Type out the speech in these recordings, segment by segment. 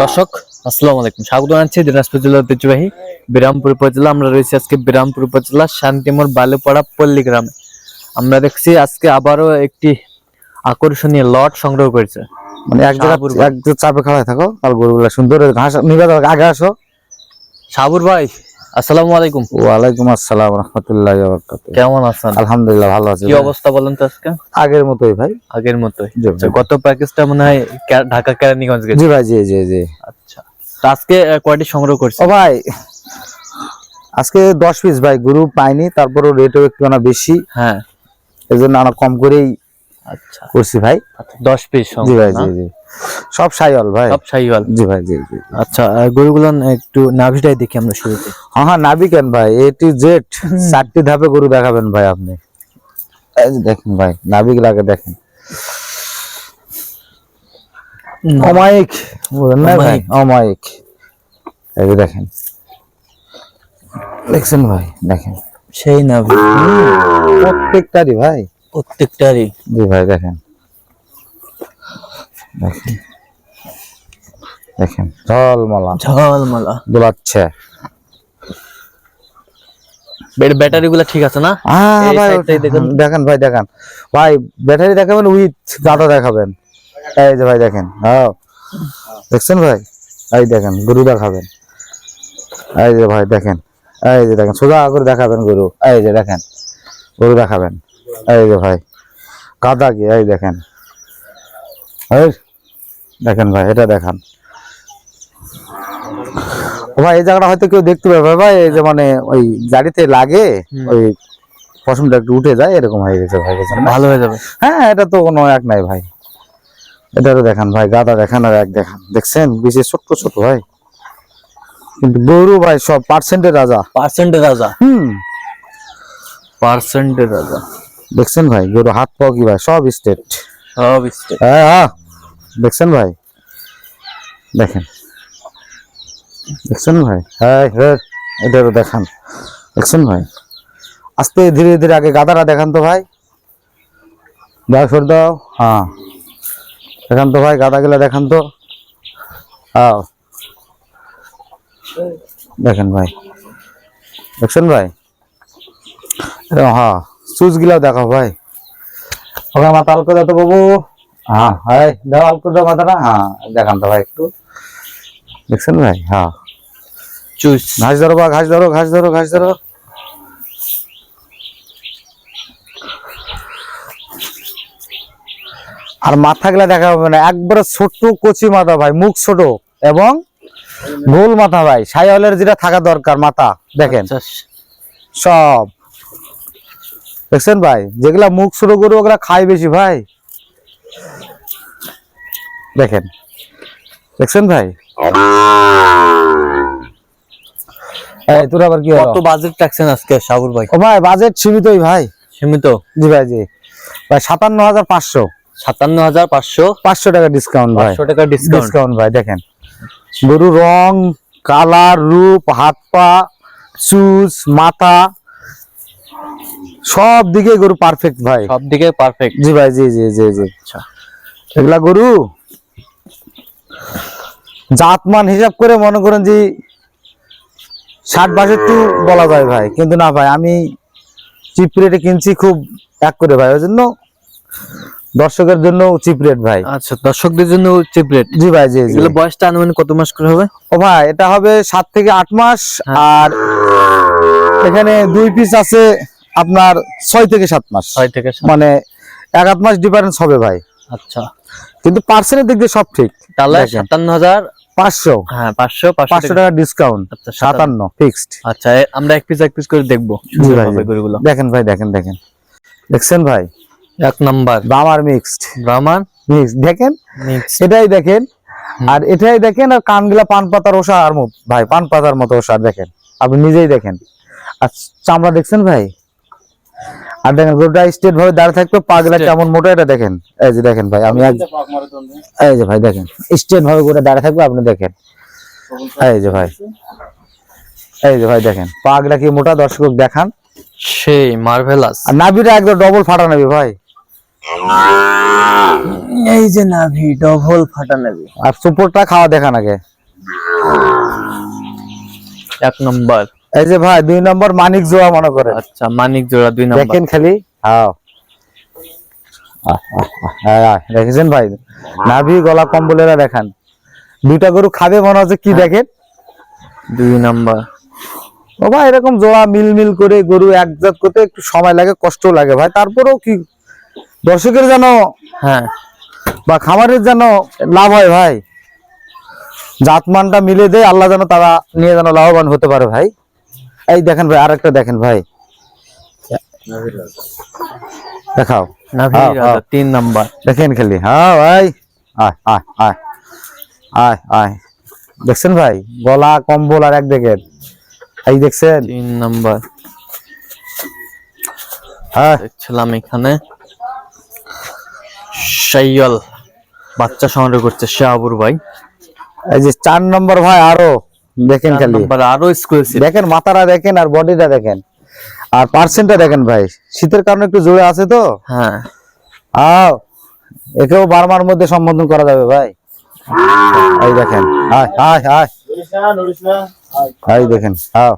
দর্শক আসসালামু আলাইকুম। স্বাগত জানাচ্ছি দিনাজপুর জেলার ঐতিহ্যবাহী বিরামপুর উপজেলা। আমরা রয়েছি আজকে বিরামপুর উপজেলা শান্তিমোর বালুপাড়া পল্লী গ্রামে আমরা দেখছি আজকে আবারও একটি আকর্ষণীয় লট সংগ্রহ করেছে। মানে এক জায়গা এক চাপে খাওয়ায় থাকো আর গরুগুলা সুন্দর ঘাস নিবে আগে আসো। সাবুর ভাই। আসসালামু আলাইকুম। ওয়ালাইকুম আসসালাম রহমতুল্লাহ কেমন আছেন? আলহামদুলিল্লাহ ভালো আছি কি অবস্থা বলেন তো আজকে? আগের মতোই ভাই। আগের মতোই। আচ্ছা। গত প্যাকেজটা মনে হয় ঢাকা কেরানীগঞ্জ গেছে। জি ভাই জি জি জি। আচ্ছা। আজকে কয়টি সংগ্রহ করছে ও ভাই আজকে দশ পিস ভাই গরু পাইনি তারপরও রেটও একটু না বেশি। হ্যাঁ। এই জন্য আমরা কম করেই আচ্ছা। করছি ভাই। আচ্ছা, দশ পিস জি ভাই জি জি। সব সাইওয়াল ভাই। সব শাহিওয়াল জি ভাই জি জি। আচ্ছা গরুগুলো একটু নাভিটাই দেখি আমরা শুরুতে। হ্যাঁ হ্যাঁ নাবি কেন ভাই? জেড চারটি ধাপে গরু দেখাবেন ভাই আপনি। দেখেন ভাই নাবিক লাগে দেখেন। অমায়িক বুঝলেন না ভাই? অমায়িক। এই যে দেখেন। দেখছেন ভাই? দেখেন। সেই নাভি। প্রত্যেকটারই ভাই। প্রত্যেকটারই। জি ভাই দেখেন। দেখেন। দেখেন ঝলমলা। ঝলমালা। দোলাচ্ছে ব্যাটারি গুলা ঠিক আছে না? দেখুন। ভাই দেখেন। ভাই ব্যাটারি দেখাবেন উইথ গাটা দেখাবেন। এই যে ভাই দেখেন হ্যাঁ দেখছেন ভাই? এই দেখেন গরু দেখাবেন। এই যে ভাই দেখেন। এই যে দেখেন সোজা করে দেখাবেন গরু। এই যে দেখেন গরু দেখাবেন। এই যে ভাই কাদা কি? এই দেখেন। দেখেন ভাই এটা দেখান। ভাই এই জায়গাটা হয়তো কেউ দেখতে পাবে ভাই এই যে মানে ওই গাড়িতে লাগে ওই পশমটা একটু উঠে যায় এরকম হয়ে গেছে ভাই ভালো হয়ে যাবে। হ্যাঁ এটা তো কোনো এক নাই ভাই। এটারও দেখান ভাই গাদা দেখান আর এক দেখান। দেখছেন? বিশেষ ছোট্ট ছোট ভাই। কিন্তু গরু ভাই সব পার্সেন্টের রাজা। পার্সেন্টের রাজা? হুম। পার্সেন্টের রাজা। দেখছেন ভাই গরু হাত পাও কি ভাই? সব স্টেট সব স্টেট হ্যাঁ হ্যাঁ। দেখছেন ভাই? দেখেন। দেখছেন ভাই? হ্যাঁ হ্যাঁ এটারও দেখান। দেখছেন ভাই? আস্তে ধীরে ধীরে আগে গাদারা দেখান তো ভাই। দাও সর দাও। হ্যাঁ। দেখান তো ভাই, গাদাগুলা দেখান তো। হ্যাঁ দেখেন ভাই। দেখছেন ভাই? হ্যাঁ সুচ গিলাও দেখাও ভাই। মাথা হালকা দাও তো বাবু। হ্যাঁ হাই দাও হালকা দাও মাথাটা। হ্যাঁ দেখান তো ভাই একটু। দেখছেন ভাই? হ্যাঁ। ঘাস ধরো বা ঘাস ধরো ঘাস ধরো ঘাস ধরো। আর মাথা গুলা দেখা হবে না। একবারে ছোট্ট কচি মাথা ভাই মুখ ছোট এবং গোল মাথা ভাই। সাইওয়ালের যেটা থাকা দরকার মাথা দেখেন। আচ্ছা, সব। দেখছেন ভাই? যেগুলা মুখ ছোট গরু ওগুলা খায় বেশি ভাই। দেখেন। দেখছেন ভাই? এই তোর আবার কি কত বাজেট রাখছেন আজকে সাবুর ভাই? ও ভাই বাজেট সীমিতই ভাই। সীমিত? জি ভাই জি। ভাই সাতান্ন হাজার পাঁচশো। সাতান্ন হাজার পাঁচশো? পাঁচশো টাকা ডিসকাউন্ট ভাই। পাঁচশো টাকা ডিসকাউন্ট ডিসকাউন্ট ভাই দেখেন। গরু রং কালার রূপ হাত পা চুজ মাথা সব দিকে গরু পারফেক্ট ভাই। সব দিকে পারফেক্ট জি ভাই জি জি জি জি। আচ্ছা। এগুলা গরু জাতমান হিসাব করে মনে করেন যে ষাট বাষট্টি বলা যায় ভাই কিন্তু না ভাই আমি চিপ রেটে কিনছি খুব এক করে ভাই ওই জন্য দর্শকের জন্য চিপ রেট ভাই। আচ্ছা দর্শকদের জন্য চিপ রেট জি ভাই জি এগুলো বয়সটা আনুমানিক কত মাস করে হবে? ও ভাই এটা হবে সাত থেকে আট মাস আর এখানে দুই পিস আছে আপনার ছয় থেকে সাত মাস। ছয় থেকে মানে এক আধ মাস ডিফারেন্স হবে ভাই। আচ্ছা। কিন্তু পার্সেন্টের দিক দিয়ে সব ঠিক। তাহলে সাতান্ন হাজার পাঁচশো। হ্যাঁ পাঁচশো পাঁচশো টাকা। ডিসকাউন্ট আচ্ছা সাতান্ন। ফিক্সড আচ্ছা আমরা এক পিস এক পিস করে দেখব। দেখেন ভাই দেখেন দেখেন। দেখছেন ভাই? এক নাম্বার। বামার মিক্সড ব্রাহ্মণ মিক্সড দেখেন? এটাই দেখেন। আর এটাই দেখেন আর কানগুলা পান পাতার ওষা আর ভাই পান পাতার মতো ওষা দেখেন। আপনি নিজেই দেখেন। আর চামড়া দেখছেন ভাই? আর দেখেন গোটা স্টেট ভাবে দাঁড়িয়ে থাকতো পাগলা. কেমন মোটা এটা দেখেন। এই যে দেখেন ভাই আমি এই যে ভাই দেখেন স্টেট ভাবে গোটা দাঁড়িয়ে থাকবে আপনি দেখেন। এই যে ভাই এই যে ভাই দেখেন পাগলা কি মোটা দর্শক দেখান। সেই মার্ভেলাস। আর নাভিটা একদম ডবল ফাটা নাবি ভাই। এই যে নাভি ডবল ফাটা নাভি আর সুপোরটা খাওয়া দেখান আগে। এক নম্বর। এই যে ভাই দুই নম্বর মানিক জোয়া মনে করে। আচ্ছা মানিক জোড়া দুই নম্বর। দেখেন খালি? হ্যাঁ, দেখেছেন ভাই? নাভি গলা কম্বলেরা দেখান। দুইটা গরু খাবে মনে হচ্ছে কি দেখেন? দুই নম্বর। ও ভাই এরকম জোড়া মিল মিল করে গরু একজাত করতে একটু সময় লাগে কষ্ট লাগে ভাই। তারপরেও কি দর্শকের যেন হ্যাঁ। বা খামারের যেন লাভ হয় ভাই। জাতমানটা মিলে দেয় আল্লাহ যেন তারা নিয়ে যেন লাভবান হতে পারে ভাই। এই দেখেন ভাই আরেকটা দেখেন ভাই। দেখাও। হ্যাঁ, হ্যাঁ। তিন নাম্বার। দেখেন খালি। হ্যাঁ ভাই। আয় আয় আয়। আয় আয়। দেখছেন ভাই? গলা কম্বল আর এক দেখেন। এই দেখছেন? তিন নম্বর। হ্যাঁ। দেখছিলাম এখানে। সাইয়াল বাচ্চা সংগ্রহ করছে শাহাবুর ভাই। এই যে চার নম্বর ভাই আরও। দেখেন খালি। আরও এক্সক্লুসিভ দেখেন মাথাটা দেখেন আর বডিটা দেখেন। আর পার্সেন্টটা দেখেন ভাই। শীতের কারণে একটু জোরে আছে তো? হ্যাঁ। আও একেও বারমার মধ্যে সম্বোধন করা যাবে ভাই। এই দেখেন আয় আয় আয়। এই দেখেন আও।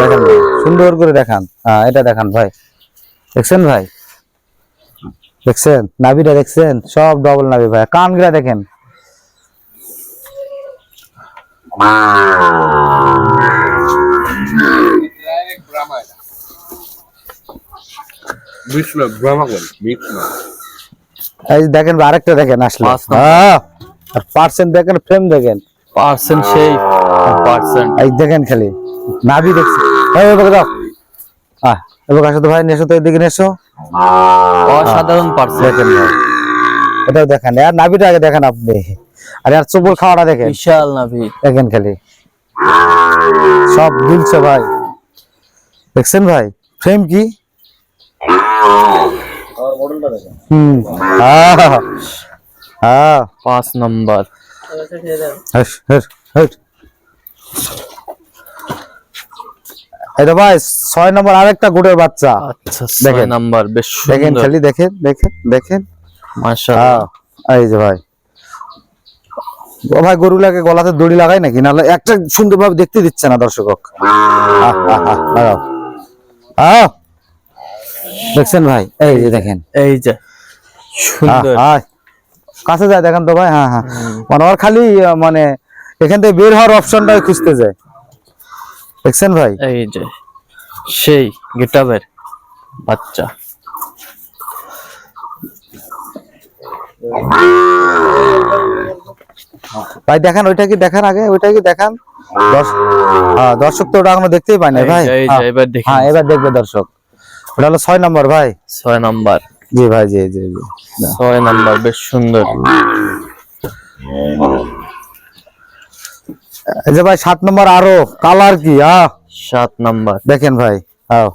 দেখেন সুন্দর করে দেখান। হ্যাঁ এটা দেখান ভাই। দেখছেন ভাই? দেখছেন? নাভিটা দেখছেন? সব ডবল নাভি ভাই। কানগুলা দেখেন মিক্স না ব্রাহ্মা বল মিক্স না এই দেখেন ভাই, আরেকটা দেখেন আসলে। হ্যাঁ আর পার্সেন্ট দেখেন ফ্রেম দেখেন। পার্সেন্ট সেই পার্সেন্ট এই দেখেন খালি নাভি দেখছি। এই এবার দাও। আহ এবার আসো তো ভাই নেশো তো এদিকে নেশো। অসাধারণ পার্সেন্ট দেখেন ভাই। এটাও দেখেন আর নাভিটা আগে দেখেন আপনি। আর আর চোপড় খাওয়াটা দেখেন। বিশাল নাভি। দেখেন খালি। সব দুলছে ভাই। দেখছেন ভাই? ফ্রেম কি? হুম। হ্যাঁ পাঁচ নম্বর। এটা ভাই ছয় নম্বর আরেকটা গুড়ের বাচ্চা। আচ্ছা দেখেন। নাম্বার বেশ দেখেন সুন্দর। খালি দেখেন দেখেন দেখেন। মাশাআল্লাহ। হ্যাঁ এই যে ভাই। ভাই গরু লাগে গলাতে দড়ি লাগাই নাকি? নাহলে একটা সুন্দরভাবে দেখতে দিচ্ছে না দর্শক দেখছেন ভাই? এই যে দেখেন। এই যে কাছে যায় দেখেন তো ভাই? হ্যাঁ হ্যাঁ। মানে ওর খালি মানে এখান থেকে বের হওয়ার অপশনটা খুঁজতে যায়। দেখছেন ভাই? এই যে সেই গেটাবের বাচ্চা। ভাই দেখান ওইটা কি দেখান আগে? ওইটা কি দেখান? হ্যাঁ, দর্শক তো ওটা এখনও দেখতেই পায় না ভাই। হ্যাঁ, এবার হ্যাঁ এবার দেখবে দর্শক। ওটা হলো ছয় নম্বর ভাই। ছয় নাম্বার। জি ভাই জি জি জি। ছয় নাম্বার বেশ সুন্দর। এই যে ভাই সাত নম্বর আরও। কালার কি আহ সাত নাম্বার। দেখেন ভাই আও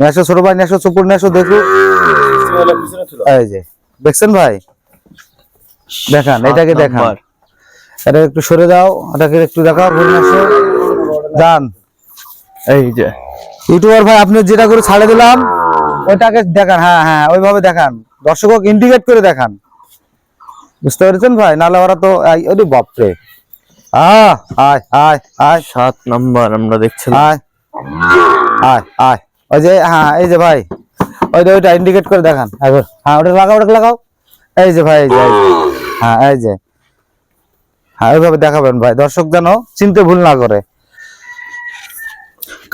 নেশো ছোট ভাই নেশো চুপুর নেশো দেখুন এই যে দেখছেন ভাই? দেখান সাত এটাকে দেখান। এটা একটু সরে দাও এটাকে একটু দেখাও ভুল নেশো যান এই যে। ইউটিউবার ভাই আপনি যেটা করে ছাড়ে দিলাম ওইটাকে দেখান। হ্যাঁ হ্যাঁ ওইভাবে দেখান। দর্শক ইন্ডিকেট করে দেখান। বুঝতে পেরেছেন ভাই? নাহলে ওরা তো ওরে বাপরে। আহ আয় আয় আয়। সাত নাম্বার আমরা দেখছিলাম আয় আয় আয়। ওই যে হ্যাঁ এই যে ভাই। ওই যে ওইটা ইন্ডিকেট করে দেখান। একবার। হ্যাঁ ওটা লাগাও ওটা লাগাও। এই যে ভাই এই যে। হ্যাঁ এই যে। হ্যাঁ ওইভাবে দেখাবেন ভাই। দর্শক যেন চিনতে ভুল না করে।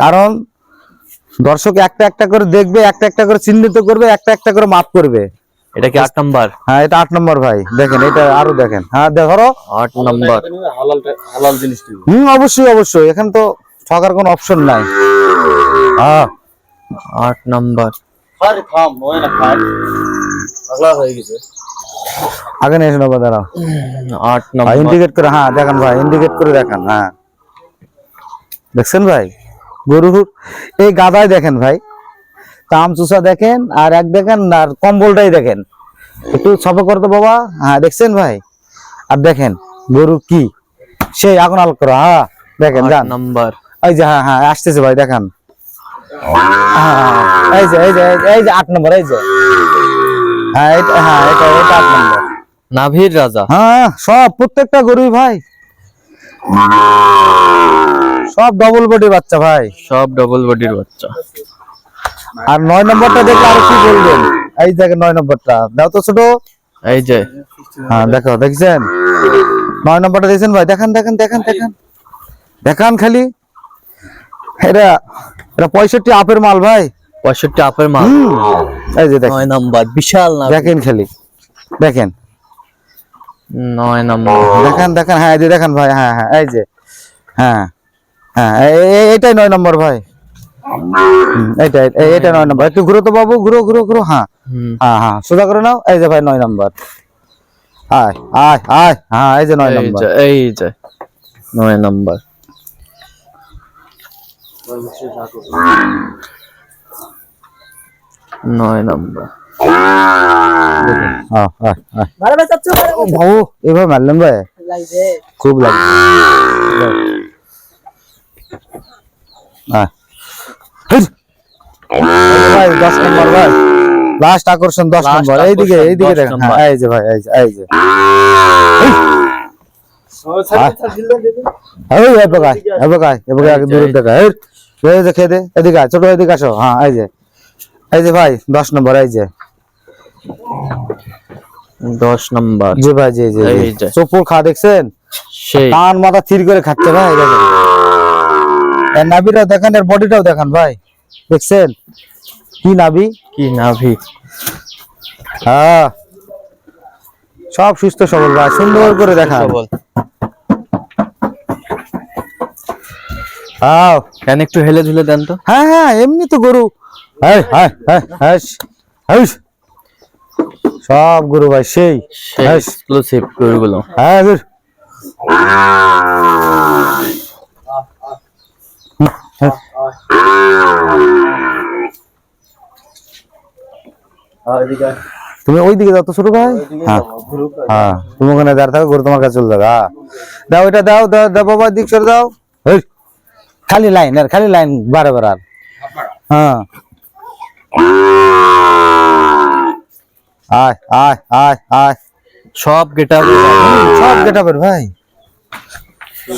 কারণ দর্শক একটা একটা করে দেখবে একটা একটা করে চিহ্নিত করবে একটা একটা করে মাপ করবে। এটা কি আট নাম্বার? হ্যাঁ এটা আট নম্বর ভাই। দেখেন এটা আরও দেখেন। হ্যাঁ দেখো আট নাম্বার। হালাল হালাল জিনিস দিব হম অবশ্যই অবশ্যই। এখানে তো ঠকার কোনো অপশন নাই। হ্যাঁ আট নাম্বার। আরে থাম নয় না খাই পাগলা হয়ে গেছে। আগে নিয়ে এসে নেব দাঁড়াও। আট নাম্বার। ইন্ডিকেট করে হ্যাঁ দেখান ভাই ইন্ডিকেট করে দেখান হ্যাঁ। দেখছেন ভাই? গরু এই গাদায় দেখেন ভাই। তাম চুষা দেখেন আর এক দেখেন আর কম্বলটাই দেখেন। একটু সফা করতো বাবা হ্যাঁ দেখছেন ভাই? আর দেখেন গরু কি? সেই আগুন আল করো হ্যাঁ দেখেন যান। নাম্বার। ওই যে হ্যাঁ হ্যাঁ আসতেছে ভাই দেখান। হ্যাঁ, এই যে এই যে- এই যে আট নম্বর এই যে। হ্যাঁ এটা হ্যাঁ এটা এটা আট নম্বর নাভির রাজা। হ্যাঁ সব প্রত্যেকটা গরুই ভাই। সব ডবল বডি বাচ্চা ভাই। সব ডবল বডির বাচ্চা। আর নয় নম্বরটা দেখলে আর কি বলবেন? এই দেখেন নয় নম্বরটা। দাও তো ছোট। এই যে। হ্যাঁ দেখো দেখছেন? নয় নম্বরটা দেখছেন ভাই? দেখান দেখান দেখান দেখান। দেখান খালি। এটা এটা পঁয়ষট্টি আপের মাল ভাই। পঁয়ষট্টি আপের মাল এই যে দেখেন। নয় নাম্বার বিশাল না দেখেন খালি। দেখেন। নয় নাম্বার দেখেন দেখেন হ্যাঁ এই যে দেখেন ভাই হ্যাঁ হ্যাঁ এই যে। হ্যাঁ হ্যাঁ এটাই নয় নম্বর ভাই। হুম, এইটাই এ- এটা নয় নম্বর একটু ঘুরো তো বাবু ঘুরো ঘুরো ঘুরো হ্যাঁ। হ্যাঁ হ্যাঁ সোজা করে নাও এই যে ভাই নয় নম্বর আয় আয় আয় হ্যাঁ এই যে নয় নম্বর এই যে নয় নাম্বার নয় নাম্বার। এভাবে মারলেন ভাই খুব লাগছে এই ভাই দশ নম্বর ভাই। লাস্ট আকর্ষণ দশ Last নম্বর। এইদিকে এইদিকে দেখেন। এই যে ভাই এই যে যে। দূরে দেখা। এদিকে ছোট এদিকে আসো। হ্যাঁ এই যে। এই যে ভাই দশ নম্বর এই যে। দশ নাম্বার। জি ভাই জি জি চোপুর খা দেখছেন? সেই। কান মাথা থির করে খাচ্ছে ভাই নাভিটাও দেখেন এর বডিটাও দেখেন ভাই। দেখছেন? কি নাভি? কি নাভি? হ্যাঁ। সব সুস্থ সবল ভাই সুন্দর করে দেখা। হ্যাঁ। একটু হেলে ধুলে দেন তো? হ্যাঁ হ্যাঁ এমনি তো গরু। হ্যাঁ হ্যাঁ হ্যাঁ হ্যাঁ হ্যাঁ সব গরু ভাই সেই হ্যাঁ এক্সক্লুসিভ গরুগুলো হ্যাঁ গুর তুমি ওই দিকে যাও তো ছোট ভাই। হ্যাঁ। হ্যাঁ তুমি ওখানে দাঁড় থাকো গরু তোমার কাছে চলে যাবে। হ্যাঁ। দাও এটা দাও দাও দাও বাবা দিক সরে দাও। এই, খালি লাইন আর খালি লাইন বারে বারে আর। হ্যাঁ। আয় আয় আয় আয়। সব গেটা সব গেটাবের ভাই।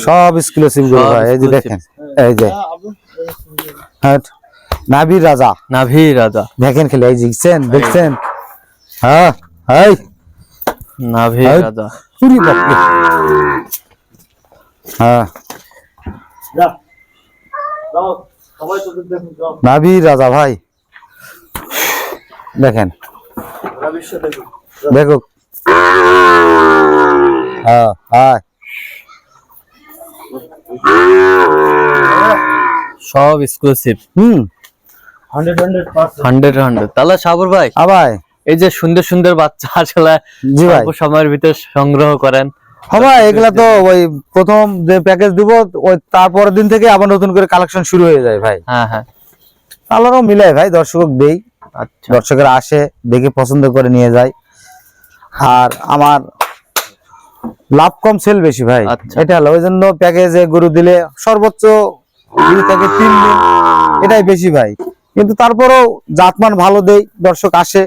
সব এক্সক্লুসিভ সব ভাই এই যে দেখেন এই যে। হ্যাঁ নাবির রাজা। নাভি রাজা। দেখেন খেলে এই যে দেখছেন হ্যাঁ। হাই নাভি রাজা। পুরি বাপরে হ্যাঁ। নাবির রাজা ভাই। দেখেন। হ্যাঁ সব এক্সক্লুসিভ হুম। Hundred hundred percent hundred hundred. তাহলে সাবর ভাই আবাই এই যে সুন্দর সুন্দর বাচ্চা আসলে জি ভাই। সময়ের ভিতরে সংগ্রহ করেন। হবে এগুলা তো ওই প্রথম যে প্যাকেজ দিব ওই তারপরের দিন থেকে আবার নতুন করে কালেকশন শুরু হয়ে যায় ভাই। হ্যাঁ হ্যাঁ। আল্লাহরও মিলাই ভাই দর্শক দেই দর্শকেরা আসে দেখে পছন্দ করে নিয়ে যায়। আর আমার লাভ কম সেল বেশি ভাই। আচ্ছা। এটা হলো ওই জন্য প্যাকেজে গরু দিলে সর্বোচ্চ দুই থেকে তিন দিন এটাই বেশি ভাই। কিন্তু তারপরেও জাতমান ভালো দেই দর্শক আসে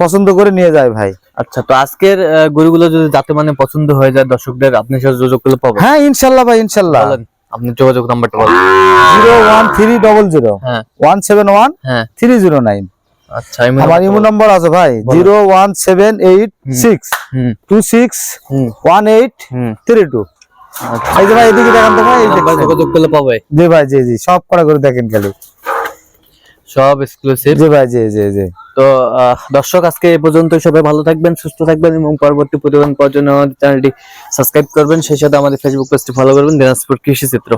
পছন্দ করে নিয়ে যায় ভাই। আচ্ছা তো আজকের গরুগুলো যদি যাতে মানে পছন্দ হয়ে যায় দর্শকদের আপনার সাথে যোগাযোগ করলে পাবো হ্যাঁ ইনশাল্লাহ ভাই ইনশাল্লাহ। আপনি যোগাযোগ নাম্বারটা বলেন। Zero one three double zero. হ্যাঁ। ওয়ান সেভেন ওয়ান হ্যাঁ। Three zero nine. আচ্ছা আমি আমার ইমো নম্বর আছে ভাই zero one seven eight six two six one eight three two. আচ্ছা। এই যে ভাই এদিকে দেখেন তো ভাই এই নাম্বার দেখছেন? যোগাযোগ করলে পাবে। জি ভাই জি জি সব করা করে দেখেন খালি। সব এক্সক্লুসিভ জি ভাই জি জি জি। তো দর্শক আজকে এই পর্যন্ত সবাই ভালো থাকবেন সুস্থ থাকবেন এবং পরবর্তী প্রতিবেদন পাওয়ার জন্য আমাদের চ্যানেলটি সাবস্ক্রাইব করবেন। সেই সাথে আমাদের ফেসবুক পেজটি ফলো করবেন দিনাজপুর কৃষি চিত্র।